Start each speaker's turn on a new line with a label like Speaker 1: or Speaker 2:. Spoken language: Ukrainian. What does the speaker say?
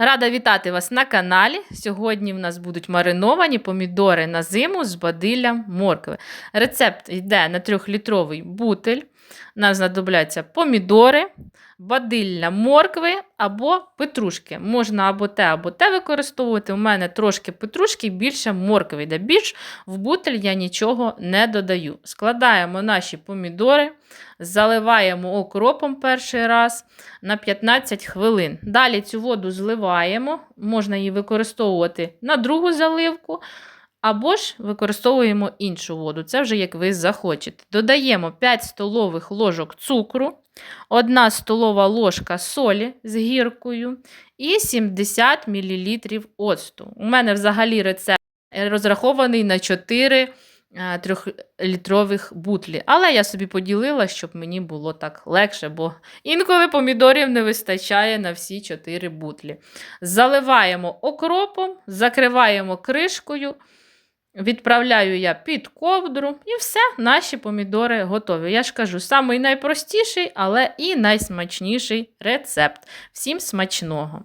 Speaker 1: Рада вітати вас на каналі. Сьогодні в нас будуть мариновані помідори на зиму з бадиллям моркви. Рецепт йде на 3-літровий бутель. Нам знадобляться помідори, бадилля моркви або петрушки. Можна або те, або те використовувати. У мене трошки петрушки, більше моркви йде. Більш в бутель я нічого не додаю. Складаємо наші помідори, заливаємо окропом перший раз на 15 хвилин. Далі цю воду зливаємо, можна її використовувати на другу заливку, або ж використовуємо іншу воду. Це вже як ви захочете. Додаємо 5 столових ложок цукру, 1 столова ложка солі з гіркою і 70 мл оцту. У мене взагалі рецепт розрахований на 4 е, трьохлітрових бутлі. Але я собі поділила, щоб мені було так легше, бо інколи помідорів не вистачає на всі 4 бутлі. Заливаємо окропом, закриваємо кришкою. Відправляю я під ковдру, і все, наші помідори готові. Я ж кажу, самий найпростіший, але і найсмачніший рецепт. Всім смачного!